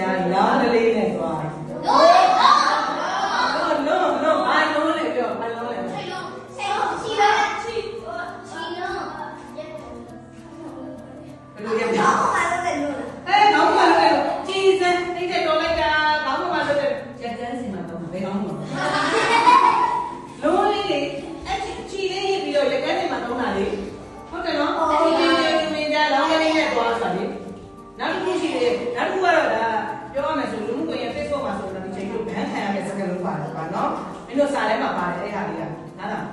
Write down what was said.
ကြာနားကလေးနဲ့သွားလုံးလေးလေးအချီလေးရပြီးတော့ရက်ကန်းထဲမှာတုံးတာလေး မင်းတို့စာထဲမှာပါတယ်အဲ့ဟာလေးကနားလား